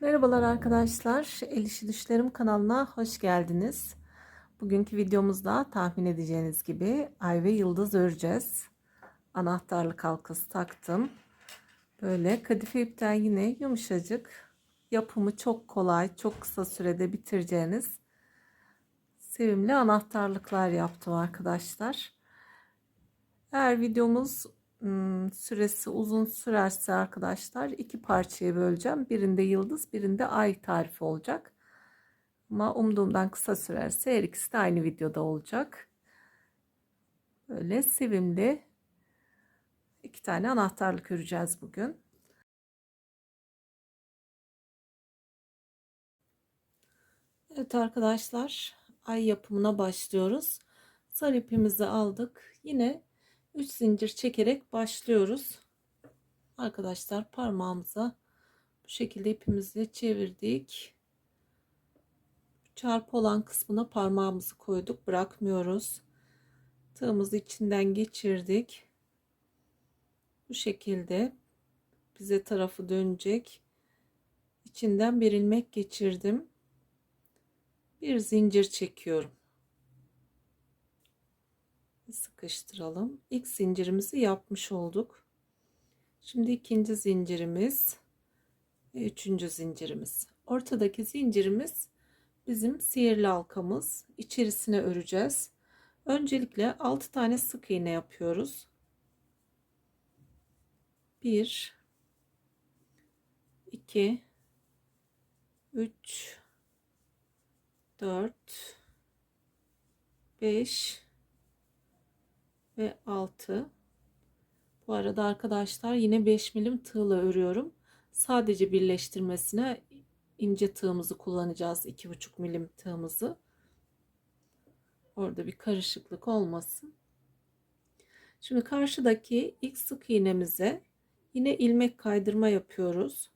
Merhabalar arkadaşlar. El Düşlerim kanalına hoş geldiniz. Bugünkü videomuzda tahmin edeceğiniz gibi ay ve yıldız öreceğiz. Anahtarlık halkası taktım. Böyle kadife ipten yine yumuşacık. Yapımı çok kolay, çok kısa sürede bitireceğiniz sevimli anahtarlıklar yaptım arkadaşlar. Eğer videomuz süresi uzun sürerse arkadaşlar iki parçaya böleceğim. Birinde yıldız birinde ay tarifi olacak. Ama umduğumdan kısa sürerse her ikisi de aynı videoda olacak. Böyle sevimli iki tane anahtarlık öreceğiz bugün. Evet arkadaşlar ay yapımına başlıyoruz. Sarı ipimizi aldık. Yine 3 zincir çekerek başlıyoruz. Arkadaşlar parmağımıza bu şekilde ipimizi çevirdik. Çarpı olan kısmına parmağımızı koyduk. Bırakmıyoruz. Tığımızı içinden geçirdik. Bu şekilde bize tarafı dönecek. İçinden bir ilmek geçirdim. Bir zincir çekiyorum sıkıştıralım. İlk zincirimizi yapmış olduk. Şimdi ikinci zincirimiz ve üçüncü zincirimiz. Ortadaki zincirimiz bizim sihirli halkamız. İçerisine öreceğiz. Öncelikle 6 tane sık iğne yapıyoruz. 1 2 3 4 5 ve 6 bu arada arkadaşlar yine 5 milim tığla örüyorum. Sadece birleştirmesine ince tığımızı kullanacağız. 2,5 milim tığımızı. Orada bir karışıklık olmasın. Şimdi karşıdaki ilk sık iğnemize yine ilmek kaydırma yapıyoruz.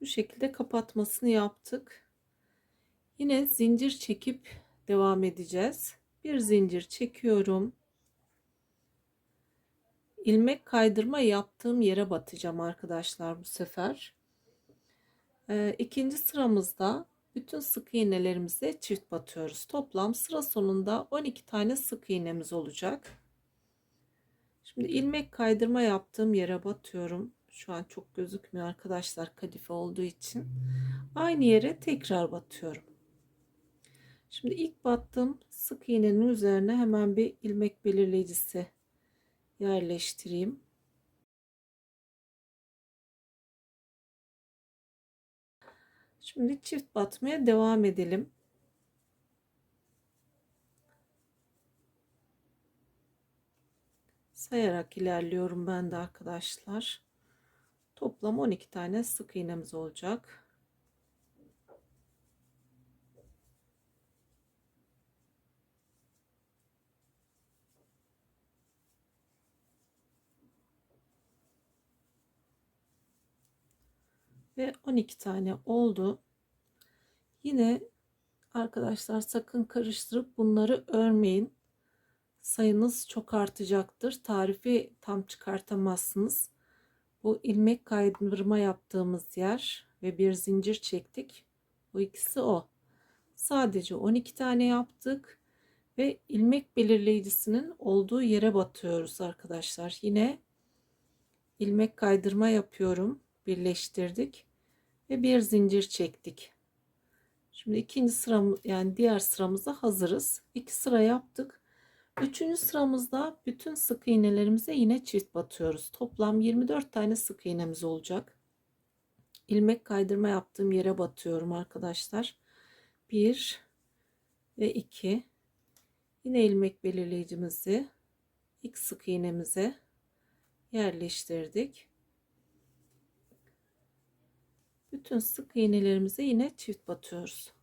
Bu şekilde kapatmasını yaptık. Yine zincir çekip devam edeceğiz bir zincir çekiyorum. İlmek kaydırma yaptığım yere batacağım arkadaşlar bu sefer. Ee, ikinci sıramızda bütün sık iğnelerimize çift batıyoruz. Toplam sıra sonunda 12 tane sık iğnemiz olacak. Şimdi ilmek kaydırma yaptığım yere batıyorum. Şu an çok gözükmüyor arkadaşlar kadife olduğu için. Aynı yere tekrar batıyorum Şimdi ilk battığım sık iğnenin üzerine hemen bir ilmek belirleyicisi yerleştireyim. Şimdi çift batmaya devam edelim. Sayarak ilerliyorum ben de arkadaşlar. Toplam 12 tane sık iğnemiz olacak. Ve 12 tane oldu. Yine arkadaşlar sakın karıştırıp bunları örmeyin. Sayınız çok artacaktır. Tarifi tam çıkartamazsınız. Bu ilmek kaydırma yaptığımız yer ve bir zincir çektik. Bu ikisi o. Sadece 12 tane yaptık ve ilmek belirleyicisinin olduğu yere batıyoruz arkadaşlar. Yine ilmek kaydırma yapıyorum birleştirdik ve bir zincir çektik. Şimdi ikinci sıramız yani diğer sıramıza hazırız. İki sıra yaptık. Üçüncü sıramızda bütün sık iğnelerimize yine çift batıyoruz. Toplam 24 tane sık iğnemiz olacak. İlmek kaydırma yaptığım yere batıyorum arkadaşlar. 1 ve 2 yine ilmek belirleyicimizi ilk sık iğnemize yerleştirdik. Bütün sık iğnelerimize yine çift batıyoruz.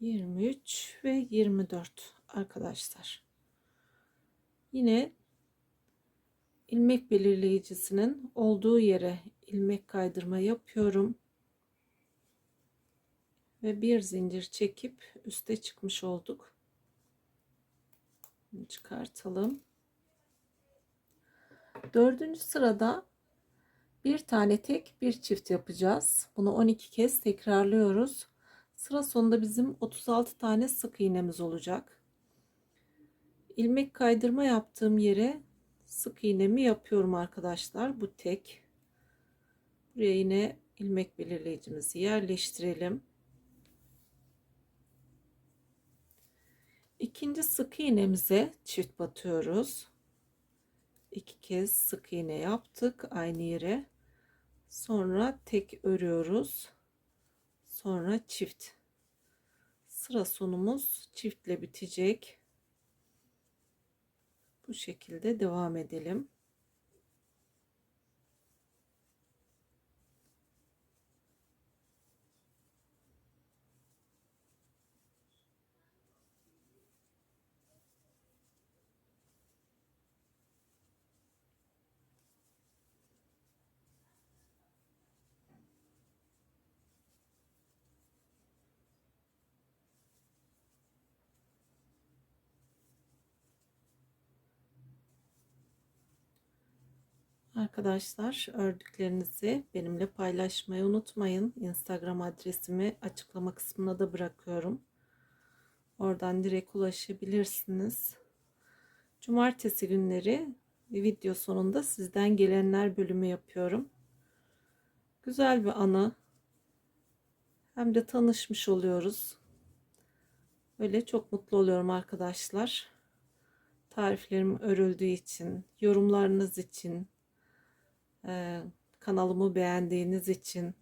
23 ve 24 arkadaşlar. Yine ilmek belirleyicisinin olduğu yere ilmek kaydırma yapıyorum. Ve bir zincir çekip üste çıkmış olduk. Çıkartalım. Dördüncü sırada bir tane tek bir çift yapacağız. Bunu 12 kez tekrarlıyoruz. Sıra sonunda bizim 36 tane sık iğnemiz olacak. İlmek kaydırma yaptığım yere sık iğnemi yapıyorum arkadaşlar. Bu tek. Buraya yine ilmek belirleyicimizi yerleştirelim. İkinci sık iğnemize çift batıyoruz. İki kez sık iğne yaptık aynı yere. Sonra tek örüyoruz. Sonra çift. Sıra sonumuz çiftle bitecek. Bu şekilde devam edelim. Arkadaşlar ördüklerinizi benimle paylaşmayı unutmayın. Instagram adresimi açıklama kısmına da bırakıyorum. Oradan direkt ulaşabilirsiniz. Cumartesi günleri video sonunda sizden gelenler bölümü yapıyorum. Güzel bir anı. Hem de tanışmış oluyoruz. Öyle çok mutlu oluyorum arkadaşlar. Tariflerim örüldüğü için, yorumlarınız için, ee, kanalımı beğendiğiniz için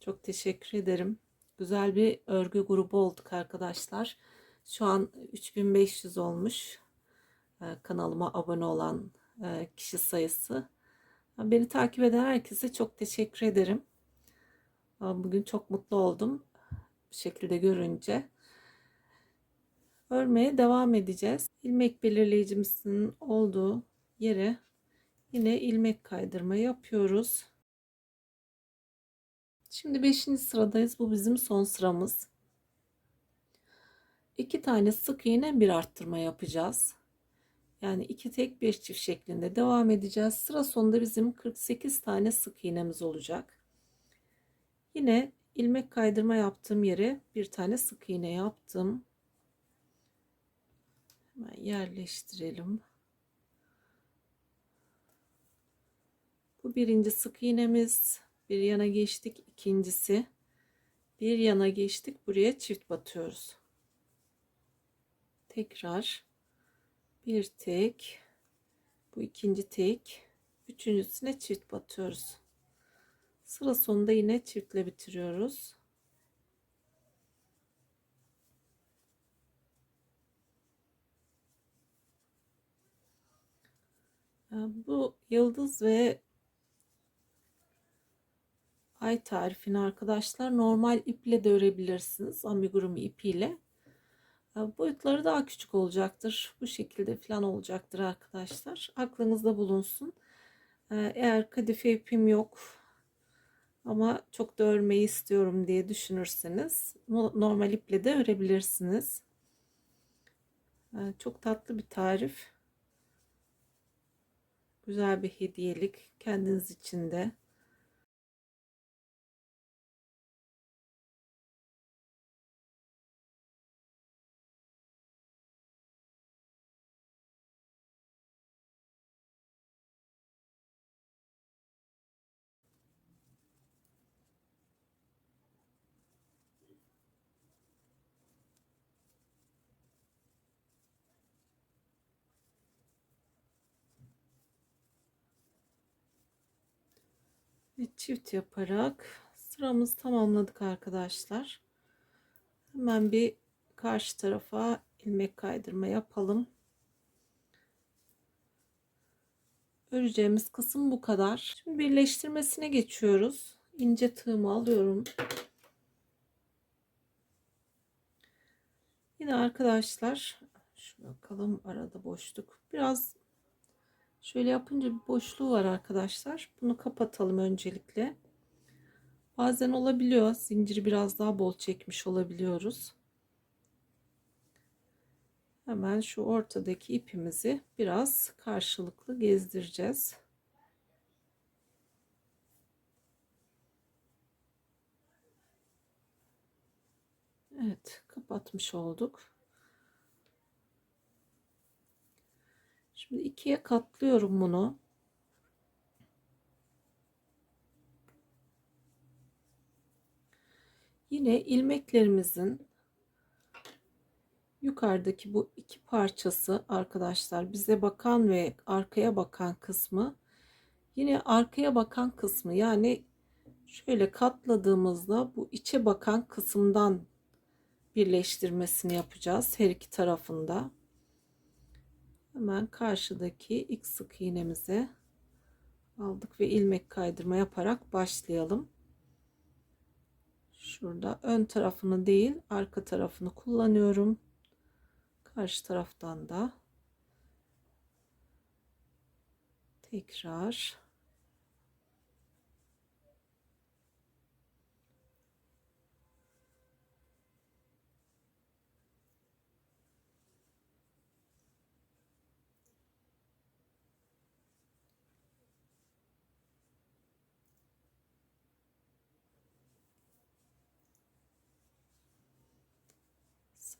çok teşekkür ederim. Güzel bir örgü grubu olduk arkadaşlar. Şu an 3500 olmuş ee, kanalıma abone olan e, kişi sayısı. Beni takip eden herkese çok teşekkür ederim. Bugün çok mutlu oldum bu şekilde görünce. Örmeye devam edeceğiz. İlmek belirleyicimizin olduğu yere Yine ilmek kaydırma yapıyoruz. Şimdi 5. sıradayız. Bu bizim son sıramız. 2 tane sık iğne bir arttırma yapacağız. Yani iki tek bir çift şeklinde devam edeceğiz. Sıra sonunda bizim 48 tane sık iğnemiz olacak. Yine ilmek kaydırma yaptığım yere bir tane sık iğne yaptım. Hemen yerleştirelim. Bu birinci sık iğnemiz. Bir yana geçtik. ikincisi. Bir yana geçtik. Buraya çift batıyoruz. Tekrar bir tek. Bu ikinci tek. Üçüncüsüne çift batıyoruz. Sıra sonunda yine çiftle bitiriyoruz. Bu yıldız ve ay tarifini arkadaşlar normal iple de örebilirsiniz. Amigurumi ipiyle. Boyutları daha küçük olacaktır. Bu şekilde falan olacaktır arkadaşlar. Aklınızda bulunsun. Ee, eğer kadife ipim yok ama çok da örmeyi istiyorum diye düşünürseniz normal iple de örebilirsiniz. Ee, çok tatlı bir tarif. Güzel bir hediyelik kendiniz için de. Ve çift yaparak sıramızı tamamladık arkadaşlar. Hemen bir karşı tarafa ilmek kaydırma yapalım. Öreceğimiz kısım bu kadar. Şimdi birleştirmesine geçiyoruz. İnce tığımı alıyorum. Yine arkadaşlar şu bakalım arada boşluk. Biraz şöyle yapınca bir boşluğu var arkadaşlar. Bunu kapatalım öncelikle. Bazen olabiliyor. Zinciri biraz daha bol çekmiş olabiliyoruz. Hemen şu ortadaki ipimizi biraz karşılıklı gezdireceğiz. Evet, kapatmış olduk. Şimdi ikiye katlıyorum bunu. Yine ilmeklerimizin yukarıdaki bu iki parçası arkadaşlar bize bakan ve arkaya bakan kısmı yine arkaya bakan kısmı yani şöyle katladığımızda bu içe bakan kısımdan birleştirmesini yapacağız her iki tarafında. Hemen karşıdaki ilk sık iğnemize aldık ve ilmek kaydırma yaparak başlayalım. Şurada ön tarafını değil arka tarafını kullanıyorum. Karşı taraftan da tekrar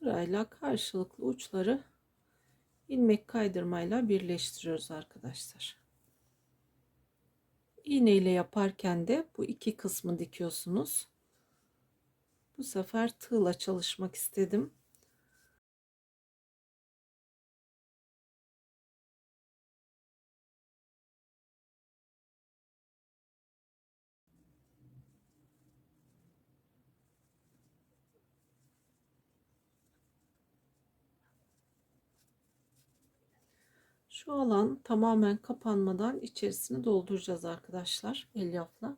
sırayla karşılıklı uçları ilmek kaydırmayla birleştiriyoruz arkadaşlar. İğne ile yaparken de bu iki kısmı dikiyorsunuz. Bu sefer tığla çalışmak istedim. Şu alan tamamen kapanmadan içerisini dolduracağız arkadaşlar elyafla.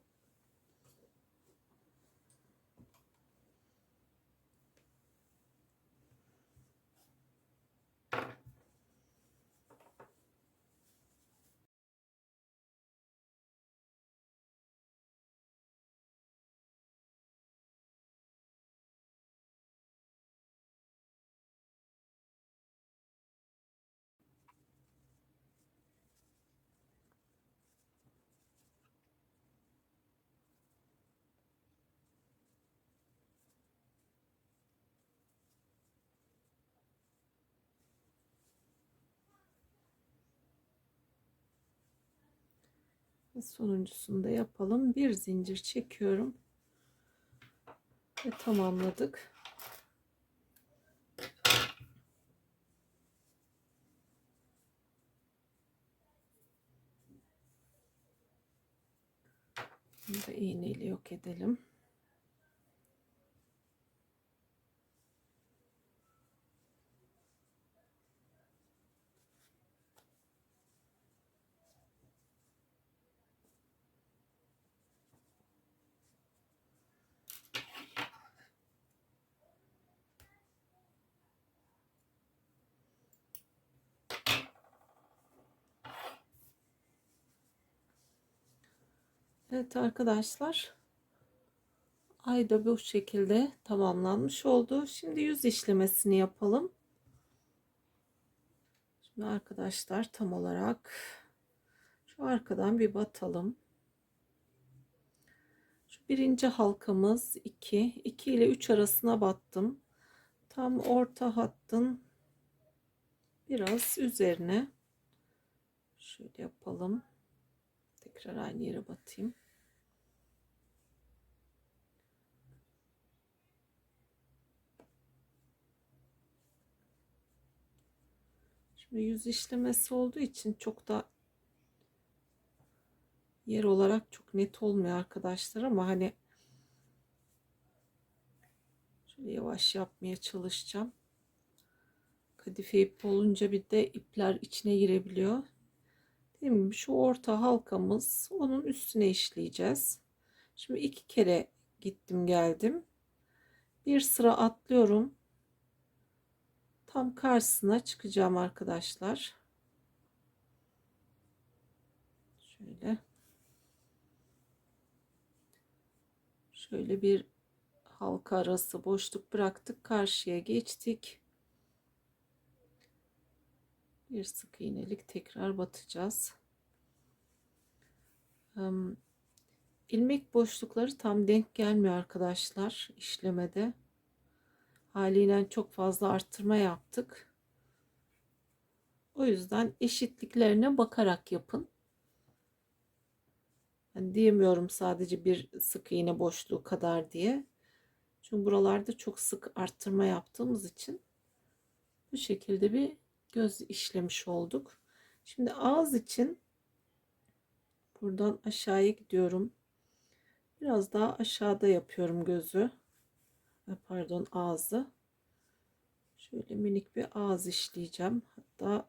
Ve sonuncusunu da yapalım. Bir zincir çekiyorum. Ve tamamladık. Da iğneyle yok edelim. Evet arkadaşlar. Ay da bu şekilde tamamlanmış oldu. Şimdi yüz işlemesini yapalım. Şimdi arkadaşlar tam olarak şu arkadan bir batalım. Şu birinci halkamız 2. 2 ile 3 arasına battım. Tam orta hattın biraz üzerine şöyle yapalım. Tekrar aynı yere batayım. Şimdi yüz işlemesi olduğu için çok da yer olarak çok net olmuyor arkadaşlar ama hani şöyle yavaş yapmaya çalışacağım. Kadife ip olunca bir de ipler içine girebiliyor. Değil mi? Şu orta halkamız onun üstüne işleyeceğiz. Şimdi iki kere gittim geldim. Bir sıra atlıyorum. Tam karşısına çıkacağım arkadaşlar. Şöyle. Şöyle bir halka arası boşluk bıraktık. Karşıya geçtik. Bir sık iğnelik tekrar batacağız. ilmek boşlukları tam denk gelmiyor arkadaşlar işlemede. Haliyle çok fazla arttırma yaptık. O yüzden eşitliklerine bakarak yapın. Yani diyemiyorum sadece bir sık iğne boşluğu kadar diye. Çünkü buralarda çok sık arttırma yaptığımız için bu şekilde bir göz işlemiş olduk. Şimdi ağız için buradan aşağıya gidiyorum. Biraz daha aşağıda yapıyorum gözü. Pardon ağzı. Şöyle minik bir ağız işleyeceğim. Hatta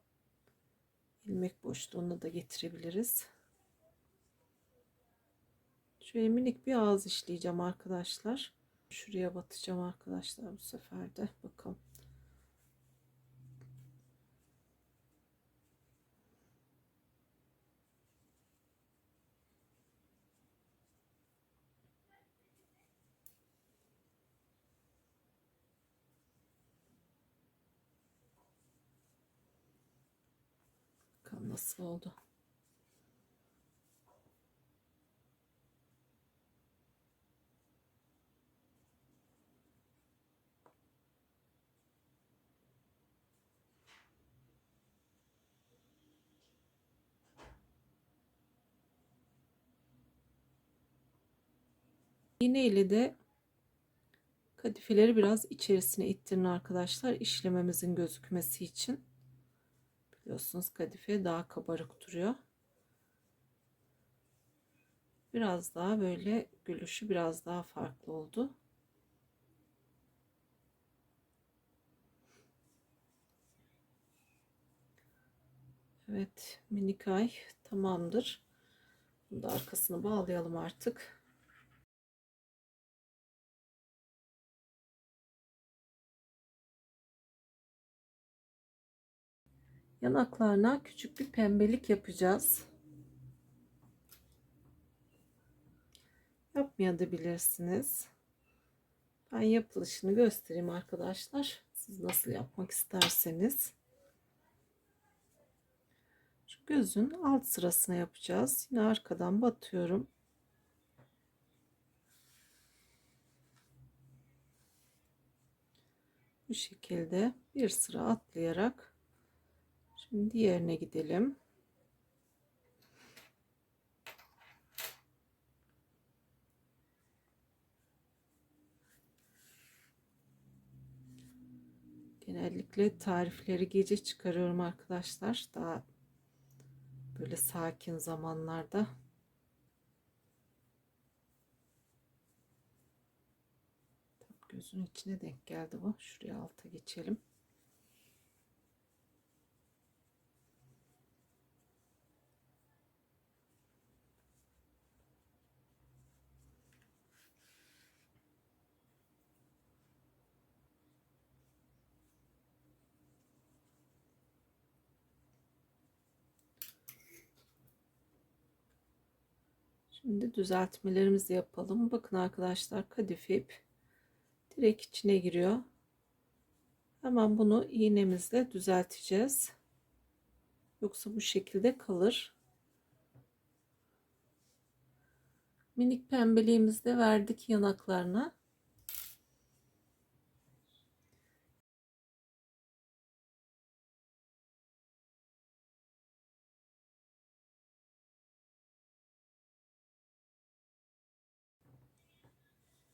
ilmek boşluğunu da getirebiliriz. Şöyle minik bir ağız işleyeceğim arkadaşlar. Şuraya batacağım arkadaşlar bu sefer de. Bakalım. Nasıl oldu. İğne ile de kadifeleri biraz içerisine ittirin arkadaşlar işlememizin gözükmesi için. Biliyorsunuz kadife daha kabarık duruyor. Biraz daha böyle gülüşü biraz daha farklı oldu. Evet minik ay tamamdır. Bunu da arkasını bağlayalım artık. Yanaklarına küçük bir pembelik yapacağız. Yapmayabilirsiniz. Ben yapılışını göstereyim arkadaşlar. Siz nasıl yapmak isterseniz. Şu gözün alt sırasına yapacağız. Yine arkadan batıyorum. Bu şekilde bir sıra atlayarak Şimdi diğerine gidelim. Genellikle tarifleri gece çıkarıyorum arkadaşlar. Daha böyle sakin zamanlarda. Gözün içine denk geldi bu. Şuraya alta geçelim. Şimdi düzeltmelerimizi yapalım. Bakın arkadaşlar kadife ip direkt içine giriyor. Hemen bunu iğnemizle düzelteceğiz. Yoksa bu şekilde kalır. Minik pembeliğimizi de verdik yanaklarına.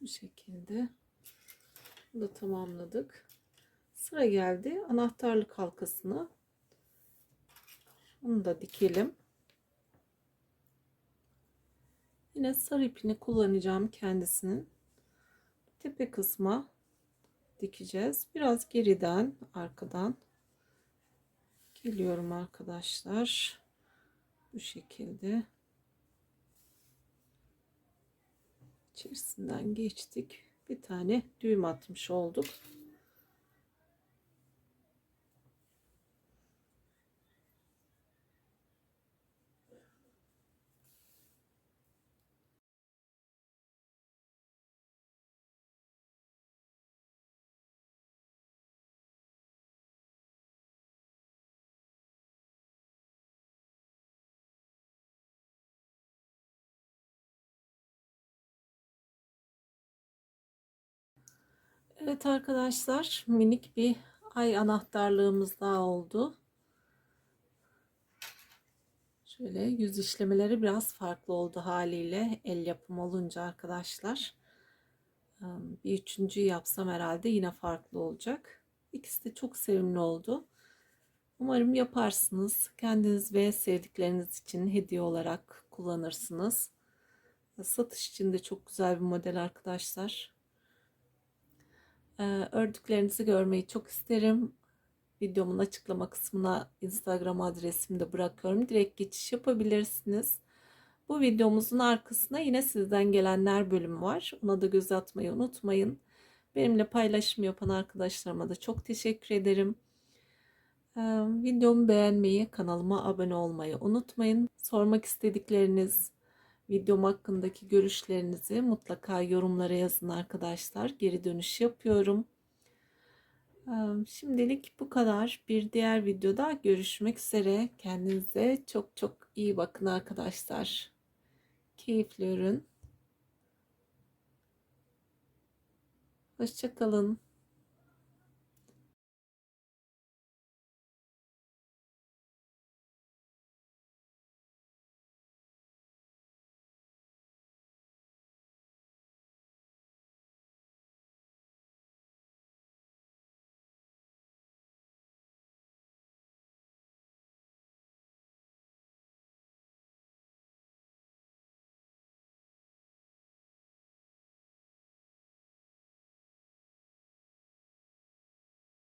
Şekilde. Bunu da tamamladık. Sıra geldi anahtarlık halkasını. Onu da dikelim. Yine sarı ipini kullanacağım kendisinin. Tepe kısma dikeceğiz. Biraz geriden, arkadan geliyorum arkadaşlar. Bu şekilde. İçerisinden geçtik. Bir tane düğüm atmış olduk. Evet arkadaşlar minik bir ay anahtarlığımız daha oldu. Şöyle yüz işlemeleri biraz farklı oldu haliyle el yapımı olunca arkadaşlar. Bir üçüncü yapsam herhalde yine farklı olacak. İkisi de çok sevimli oldu. Umarım yaparsınız. Kendiniz ve sevdikleriniz için hediye olarak kullanırsınız. Satış için de çok güzel bir model arkadaşlar. Ördüklerinizi görmeyi çok isterim. Videomun açıklama kısmına Instagram adresimi de bırakıyorum. Direkt geçiş yapabilirsiniz. Bu videomuzun arkasına yine sizden gelenler bölümü var. Ona da göz atmayı unutmayın. Benimle paylaşım yapan arkadaşlarıma da çok teşekkür ederim. Ee, videomu beğenmeyi, kanalıma abone olmayı unutmayın. Sormak istedikleriniz, videom hakkındaki görüşlerinizi mutlaka yorumlara yazın arkadaşlar. Geri dönüş yapıyorum. Şimdilik bu kadar. Bir diğer videoda görüşmek üzere. Kendinize çok çok iyi bakın arkadaşlar. Keyifli ürün. Hoşçakalın.